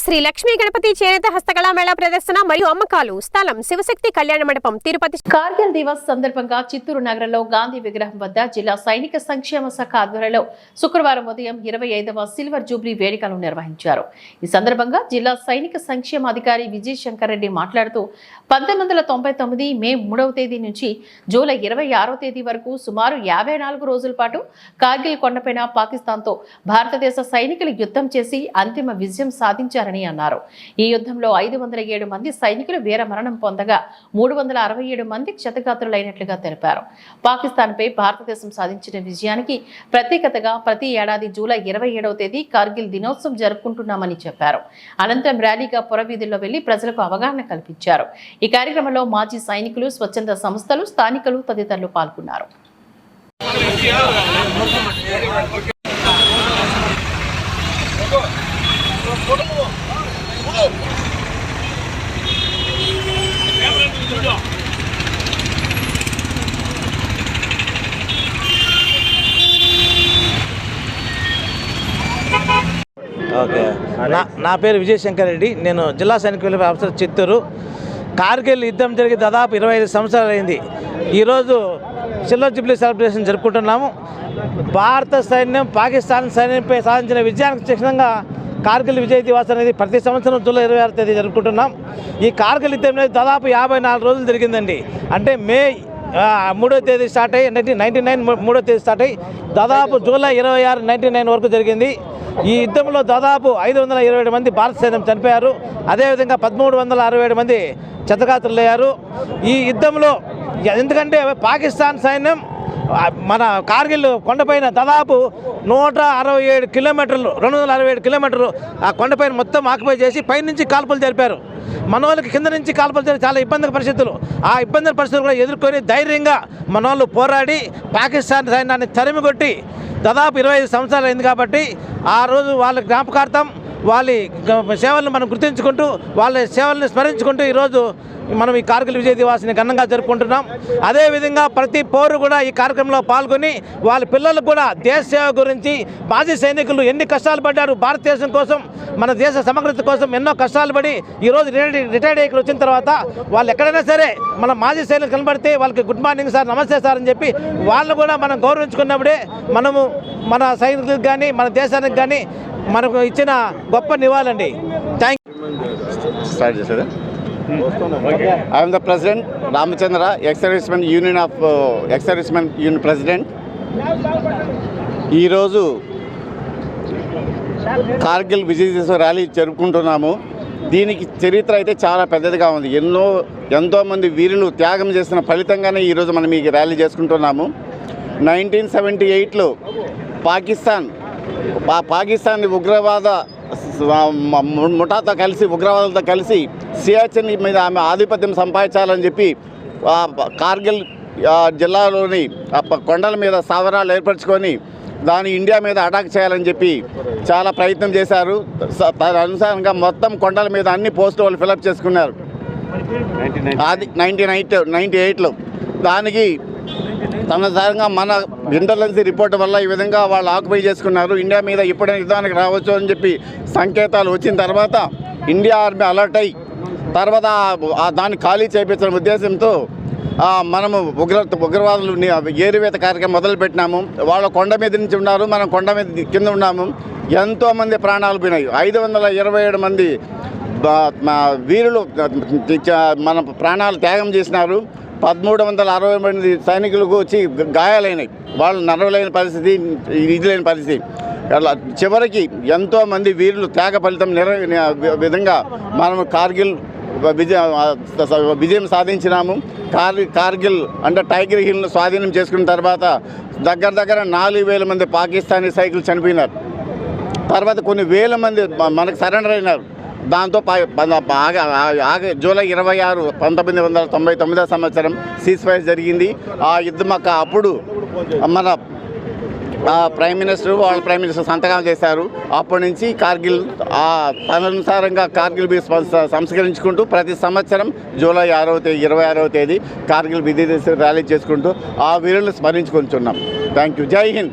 శ్రీ లక్ష్మీ గణపతి చేనేత హస్తకళా మేళా ప్రదర్శన మరియు అమ్మకాలు స్థలం శివశక్తి కళ్యాణ మండపం తిరుపతి కార్గిల్ దివస్ సందర్భంగా చిత్తూరు నగరంలో గాంధీ విగ్రహం వద్ద జిల్లా సైనిక సంక్షేమ శాఖ ఆధ్వర్యంలో శుక్రవారం ఉదయం ఇరవై ఐదవ సిల్వర్ జూబ్లీ వేడుకలు నిర్వహించారు. ఈ సందర్భంగా జిల్లా సైనిక సంక్షేమ అధికారి విజయ్ శంకర్ రెడ్డి మాట్లాడుతూ పంతొమ్మిది వందల తొంభై తొమ్మిది మే మూడవ తేదీ నుంచి జూలై ఇరవై ఆరో తేదీ వరకు సుమారు యాభై నాలుగు రోజుల పాటు కార్గిల్ కొండపైన పాకిస్తాన్తో భారతదేశ సైనికులు యుద్ధం చేసి అంతిమ విజయం సాధించారు చేశారని అన్నారు. ఈ యుద్ధంలో ఐదు వందల ఏడు మంది సైనికులు వీర మరణం పొందగా మూడు వందల అరవై ఏడు మంది క్షతగాత్రులైనట్లుగా తెలిపారు. పాకిస్తాన్పై భారతదేశం సాధించిన విజయానికి ప్రత్యేకతగా ప్రతి ఏడాది జూలై ఇరవై ఏడవ తేదీ కార్గిల్ దినోత్సవం జరుపుకుంటున్నామని చెప్పారు. అనంతరం ర్యాలీగా పురవీధుల్లో వెళ్ళి ప్రజలకు అవగాహన కల్పించారు. ఈ కార్యక్రమంలో మాజీ సైనికులు స్వచ్ఛంద సంస్థలు స్థానికులు తదితరులు పాల్గొన్నారు. ఓకే. నా నా పేరు విజయశంకర్ రెడ్డి నేను జిల్లా సైనిక వెలుగు ఆఫీసర్ చిత్తూరు. కార్గిల్ యుద్ధం జరిగి దాదాపు ఇరవై ఐదు సంవత్సరాలు అయింది. ఈరోజు సిల్వర్ జూబ్లీ సెలబ్రేషన్ జరుపుకుంటున్నాము. భారత సైన్యం పాకిస్తాన్ సైన్యంపై సాధించిన విజయానికి చిహ్నంగా కార్గిల్ విజయ్ దివాస్ అనేది ప్రతి సంవత్సరం జూలై ఇరవై ఆరు తేదీ జరుపుకుంటున్నాం. ఈ కార్గిల్ యుద్ధం అనేది దాదాపు యాభై నాలుగు రోజులు జరిగిందండి. అంటే మే మూడో తేదీ స్టార్ట్ అయ్యి నైన్టీన్ నైన్టీ నైన్ మూడో తేదీ స్టార్ట్ అయ్యి దాదాపు జూలై ఇరవై ఆరు నైన్టీ నైన్ వరకు జరిగింది. ఈ యుద్ధంలో దాదాపు ఐదు వందల ఇరవై ఏడు మంది భారత సైన్యం చనిపోయారు. అదేవిధంగా పదమూడు వందల అరవై ఏడు మంది చెత్తగాత్రులయ్యారు ఈ యుద్ధంలో ఎందుకంటే పాకిస్తాన్ సైన్యం మన కార్గిల్ కొండపైన దాదాపు నూట అరవై ఏడు కిలోమీటర్లు రెండు వందల అరవై ఏడు కిలోమీటర్లు ఆ కొండపైన మొత్తం ఆక్యుపై చేసి పైనుంచి కాల్పులు జరిపారు. మన వాళ్ళకి కింద నుంచి కాల్పులు జరిపి చాలా ఇబ్బంది పరిస్థితులు. ఆ ఇబ్బంది పరిస్థితులు కూడా ఎదుర్కొని ధైర్యంగా మన వాళ్ళు పోరాడి పాకిస్తాన్ సైన్యాన్ని తరిమి కొట్టి దాదాపు ఇరవై ఐదు సంవత్సరాలు అయింది కాబట్టి ఆ రోజు వాళ్ళ జ్ఞాపకార్థం వాళ్ళ సేవలను మనం గుర్తించుకుంటూ వాళ్ళ సేవల్ని స్మరించుకుంటూ ఈరోజు మనం ఈ కార్గిల్ విజయ దివాస్ని ఘనంగా జరుపుకుంటున్నాం. అదేవిధంగా ప్రతి పౌరు కూడా ఈ కార్యక్రమంలో పాల్గొని వాళ్ళ పిల్లలకు కూడా దేశ సేవ గురించి మాజీ సైనికులు ఎన్ని కష్టాలు పడ్డారు భారతదేశం కోసం మన దేశ సమగ్రత కోసం ఎన్నో కష్టాలు పడి ఈరోజు రిటైర్డ్ రిటైర్డ్ అయ్యి వచ్చిన తర్వాత వాళ్ళు ఎక్కడైనా సరే మన మాజీ సైనికులు కనబడితే వాళ్ళకి గుడ్ మార్నింగ్ సార్ నమస్తే సార్ అని చెప్పి వాళ్ళు కూడా మనం గౌరవించుకున్నప్పుడే మనము మన సైనికులకు కానీ మన దేశానికి కానీ మనకు ఇచ్చిన గొప్ప నివాళండి. థ్యాంక్ స్టార్ట్ చేసేదా? I'm the president Ramachandra ex servicemen union of ex servicemen union president ఈరోజు కార్గిల్ విజయ్ దివస్ ర్యాలీ జరుపుకుంటున్నాము. దీనికి చరిత్ర అయితే చాలా పెద్దదిగా ఉంది. ఎన్నో ఎంతోమంది వీరులు త్యాగం చేసిన ఫలితంగానే ఈరోజు మనం ఈ ర్యాలీ చేసుకుంటున్నాము. నైన్టీన్ సెవెంటీ ఎయిట్లో పాకిస్తాన్ పాకిస్తాన్ ఉగ్రవాద ముఠాతో కలిసి ఉగ్రవాదులతో కలిసి సియాచిన్ మీద ఆమె ఆధిపత్యం సంపాదించాలని చెప్పి కార్గిల్ జిల్లాలోని కొండల మీద స్థావరాలు ఏర్పరచుకొని దాని ఇండియా మీద అటాక్ చేయాలని చెప్పి చాలా ప్రయత్నం చేశారు. దాని అనుసారంగా మొత్తం కొండల మీద అన్ని పోస్టులు వాళ్ళు ఫిలప్ చేసుకున్నారు. అది నైన్టీన్ ఎయిట్ నైంటీ ఎయిట్లో. దానికి తన తనసారంగా మన ఇంటెలిజెన్స్ రిపోర్ట్ వల్ల ఈ విధంగా వాళ్ళు ఆక్యుపై చేసుకున్నారు. ఇండియా మీద ఎప్పుడైనా యుద్ధానికి రావచ్చు అని చెప్పి సంకేతాలు వచ్చిన తర్వాత ఇండియా ఆర్మీ అలర్ట్ అయ్యి తర్వాత దాన్ని ఖాళీ చేయించడం ఉద్దేశంతో మనము ఉగ్ర ఉగ్రవాదులు ఏరువేత కార్యక్రమం మొదలుపెట్టినాము వాళ్ళు కొండ మీద నుంచి ఉన్నారు. మనం కొండ మీద కింద ఉన్నాము. ఎంతోమంది ప్రాణాలు పోయినాయి. ఐదు వందల ఇరవై ఏడు మంది వీరులు మన ప్రాణాలు త్యాగం చేసినారు. పదమూడు వందల అరవై మంది సైనికులకు వచ్చి గాయాలైనాయి. వాళ్ళు నడవలేని పరిస్థితి ఇది లేని పరిస్థితి. అలా చివరికి ఎంతోమంది వీరులు త్యాగ ఫలితం నిర విధంగా మనం కార్గిల్ విజయ విజయం సాధించినాము. కార్ కార్గిల్ అంటే టైగర్ హిల్ను స్వాధీనం చేసుకున్న తర్వాత దగ్గర దగ్గర నాలుగు వేల మంది పాకిస్తానీ సైకిల్ చనిపోయినారు. తర్వాత కొన్ని వేల మంది మనకు సరెండర్ అయినారు. దాంతో పా- ఆగ- జూలై ఇరవై ఆరు పంతొమ్మిది వందల తొంభై తొమ్మిదో సంవత్సరం సీజ్ ఫైర్ జరిగింది. ఆ యుద్ధం అక్క అప్పుడు మన ఆ ప్రైమ్ మినిస్టర్ వాళ్ళ ప్రైమ్ మినిస్టర్ సంతకం చేశారు. అప్పటి నుంచి కార్గిల్ ఆ తదనుసారంగా కార్గిల్ బీ సంస్కరించుకుంటూ ప్రతి సంవత్సరం జూలై ఆరవ తేదీ ఇరవై ఆరవ తేదీ కార్గిల్ విధి ర్యాలీ చేసుకుంటూ ఆ వీరులను స్మరించుకుంటున్నాం థ్యాంక్ యూ జై హింద్.